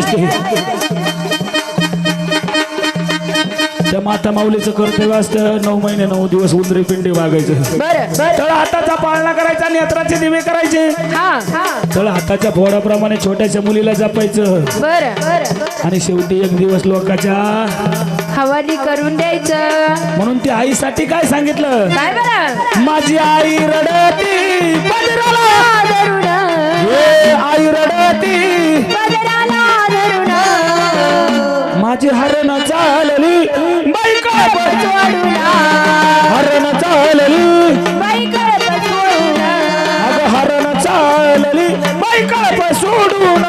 असते त्या माता माऊलीचं कर्तव्य असतं नऊ महिने नऊ दिवस उंदरी पिंडी वागायचं. तळ हाताचा पाळणा करायचा नेत्राचे दिवे करायचे. तळ हाताच्या फोडाप्रमाणे छोट्याशा मुलीला जपायचं. आणि शेवटी एक दिवस लोकाच्या हवाली करून द्यायचं. म्हणून ती आईसाठी काय सांगितलं? माझी आई रडती आई रडती हरण चालली. बायका सोडून हरण चालली. कळत सोडून अगं हरण चालली. बायका सोडून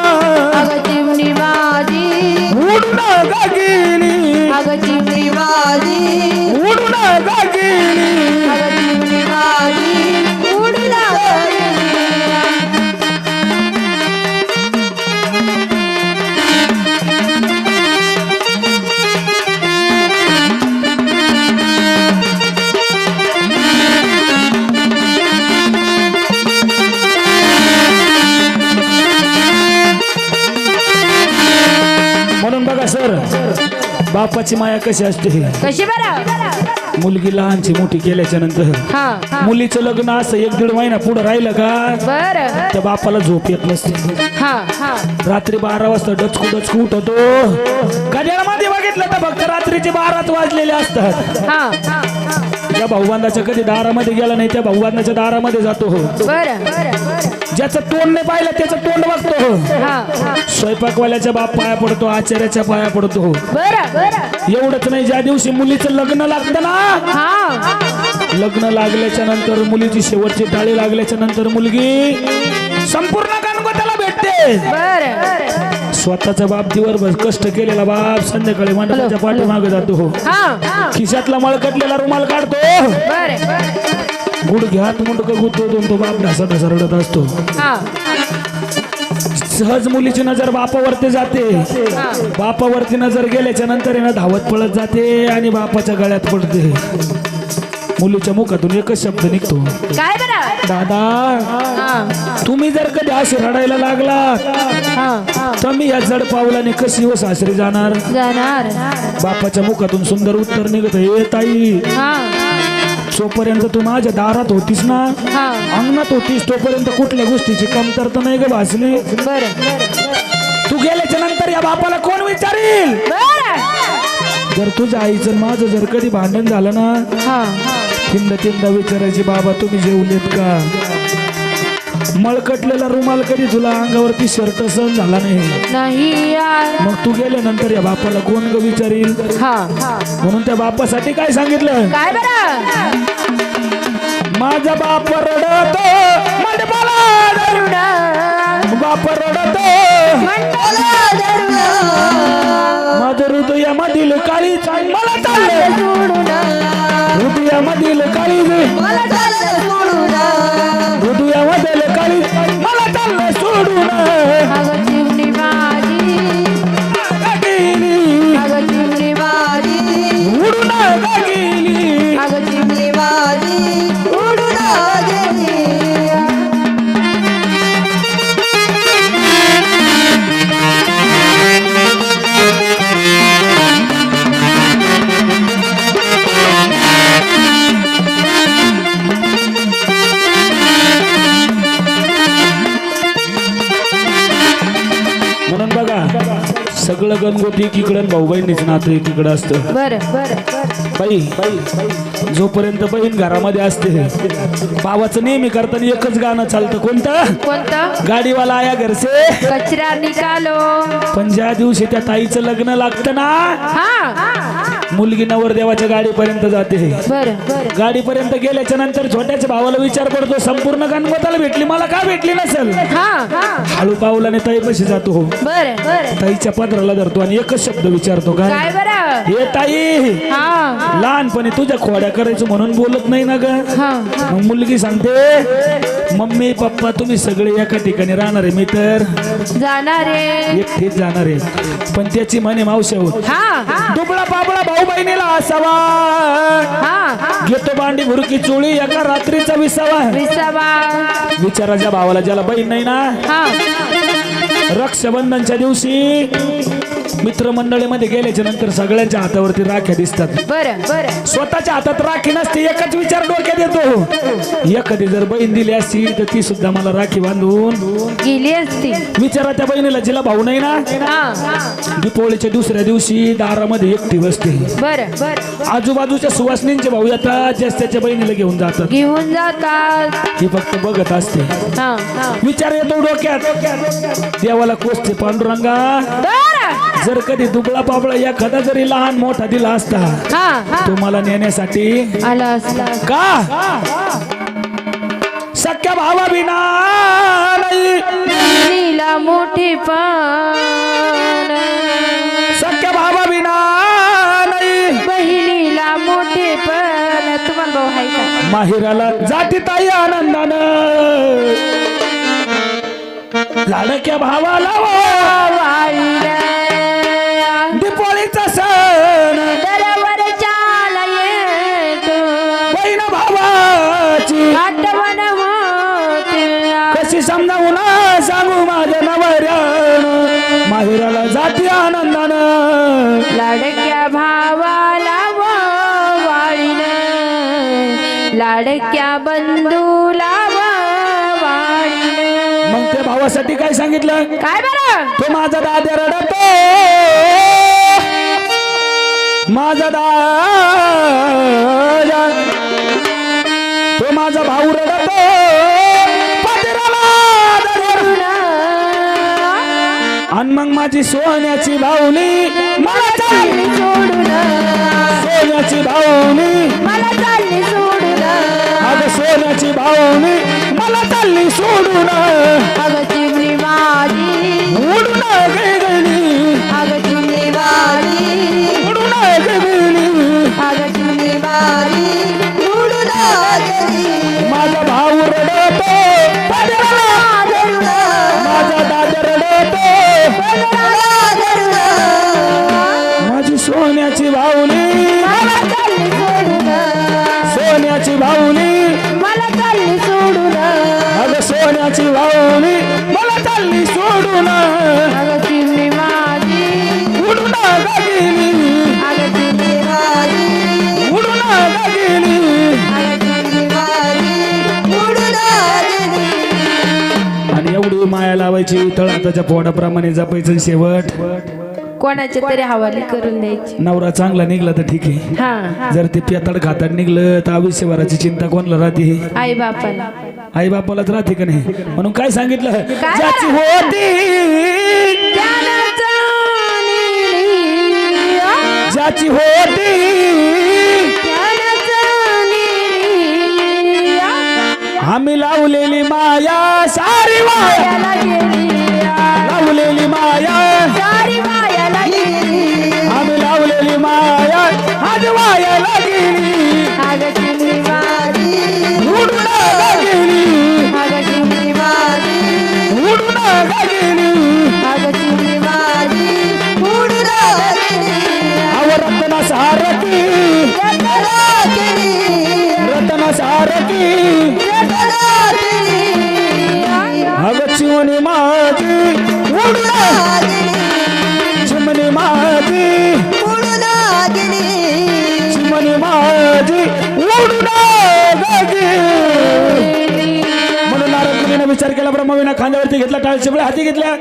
बापाची माया कशी असते? कशी बरं? मुलगी लहानची मोठी केल्याच्यानंतर. हा हा. मुलीचं लग्न असं एक दीड महिना पुढे राहिलं का? बर. त्या बापाला झोप येत नसते. हा हा. रात्री बारा वाजता डचकू डचकू उठतो. गड्यामध्ये बघितलं तर फक्त रात्रीचे बाराच वाजलेले असतात. हा हा. त्या भाऊबांधाच्या कधी दारामध्ये गेला नाही त्या भाऊबांधाच्या दारामध्ये जातो हो. बर. ज्याचं तोंड नाही पाहिलं त्याचं तोंड बघतो हो. स्वयंपाकवाल्याच्या बाप पाया पडतो आचार्याच्या पाया पडतो हो. बर बर. एवढंच नाही ज्या दिवशी मुलीचं लग्न लागतं ना हा. लग्न लागल्याच्या नंतर मुलीची शेवटची टाळी लागल्याच्या नंतर मुलगी संपूर्ण गणपताला भेटते. बर. स्वतःचा बाप दिवसभर कष्ट केलेला बाप संध्याकाळी मंडपाच्या पाठीमागे जातो. हो हा. खिशातला मळकटलेला रुमाल काढतो. गुडघ्यात मुंडक गुतो तो बाप ढासा ढासा रडत असतो. सहज मुलीची नजर बापावरती जाते. बापावरती नजर गेल्याच्यानंतर ना धावत पळत जाते आणि बापाच्या गळ्यात पडते. मुलीच्या मुखातून एकच शब्द निघतो. काय बरं? दादा हा. तुम्ही जर कधी असे रडायला लागला हा. हा तर मी या जड पावलाने कशी व सासरी जाणार? जाणार. बापाच्या मुखातून सुंदर उत्तर निघत ये ताई. हा. जोपर्यंत तू माझ्या दारात होतीस ना हा. अंगणात होतीस तोपर्यंत कुठल्या गोष्टीची कमतरता नाही ग भासली. तू गेल्याच्यानंतर या बापाला कोण विचारील? जर तुझ्या आईचं माझं जर कधी भांडण झालं ना हा तीनदा तीनदा विचारायचे बाबा तुम्ही जेवलेत का? मळकटलेला रुमाल कधी तुला अंगावरती शर्ट सहन झाला नाही? मग तू गेल्यानंतर या बापाला कोण ग विचारील? म्हणून त्या बापासाठी काय सांगितलं? काय माझा बाप रडतो. बाप रडतो. माझं हृदयामधील काळी हृदयामधील काळी गणगोती एकीकडं भाऊ बहिणीचं नातं एकीकडं असतं. बर बर बाई जोपर्यंत बहीण घरामध्ये असते भावाचं नेहमी करताना एकच गाणं चालतं. कोणतं? कोणतं? गाडीवाला आया घरचे. कचरा निकालो. पण ज्या दिवशी त्या ताईचं लग्न लागतं ना हा. मुलगी नवरदेवाच्या गाडीपर्यंत जाते. गाडीपर्यंत गेल्याच्यानंतर छोट्याच्या भावाला विचार पडतो संपूर्ण गणपताला भेटली मला का भेटली नसेल? हा. हा हळू पावलाने ताई पशी जातो. बर ताईच्या पत्राला धरतो आणि एकच शब्द विचारतो काय? हे ताई हा. लहानपणी तुझ्या खोड्या करायचं म्हणून बोलत नाही ना ग. हा. मग मुलगी सांगते मम्मी पप्पा तुम्ही सगळे एका ठिकाणी राहणार आहे मी तर जाणार रे एकटीच जाणार आहे. पण त्याची म्हणे मावशी होत हा. दुबळा पाबळा भाऊ बहिणीला असावा. घेतो बांडी भुरकी चोळी एका रात्रीचा विसावा. विसावा. विचाराच्या भावाला ज्याला बहीण नाही ना. हा. रक्षाबंधनच्या दिवशी मित्रमंडळीमध्ये गेल्याच्यानंतर सगळ्यांच्या हातावरती राख्या दिसतात. बर बर. स्वतःच्या हातात राखी नसते एकच विचार डोक्यात येतो. एखादी जर बहीण दिली असती तर ती सुद्धा मला राखी बांधून गेली असती. विचारा त्या बहिणीला जिला भाऊ नाही ना? दीपावलीच्या दुसऱ्या दिवशी दारामध्ये एकटी बसते. बर बर. आजूबाजूच्या सुवासनींचे भाऊ येतात ज्यास त्याच्या बहिणीला घेऊन जातात. घेऊन जातात. ही फक्त बघत असते. विचार येतो डोक्यात. देवाला कोसते पांडुरंगा. जर कधी दुबळा पाबळा एखादा जरी लहान मोठा दिला असता तो मला नेण्यासाठी आला असला का? सख्या भावा बिना नाही. नीला मोठे पण सख्या भावा बिना नाही. बहिणीला मोठे पण तुम्हाला भाऊ आहे का? माहिराला जाती ताई आनंदानं. लाडक्या भावाला कशी समजावून सांगू माझ्या नवऱ्यानं माहिराला जाती आनंदानं. लाडक्या भावाला वाळीन लाडक्या बंधूला मग त्या भावासाठी काय सांगितलं? काय बरं? तो माझा दाद्या रडतो. माझा दादा. तो माझा भाऊ रडतो. आणि मग माझी सोन्याची भाऊली मला चालली. सोडून सोन्याची भाऊली मला चालली सोडून. माया लावायची तळाताच्या पोटाप्रमाणे जपायचं शेवट. कोणाच्या तरी हवाली करून द्यायची. नवरा चांगला निघला तर ठीक आहे. हा. जर ते पेताड खाताड निघलं तर आयुष्यभराची चिंता कोणाला राहते? आई बापाला आई बापालाच राहते का नाही? म्हणून काय सांगितलं? काय? ज्याची होती त्यानं जाणली, ज्याची होती विचार केला ब्रह्मविना खांद्यावरती घेतला टाळ हाती घेतल्या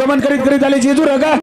गमन करीत करीत आले जेजू का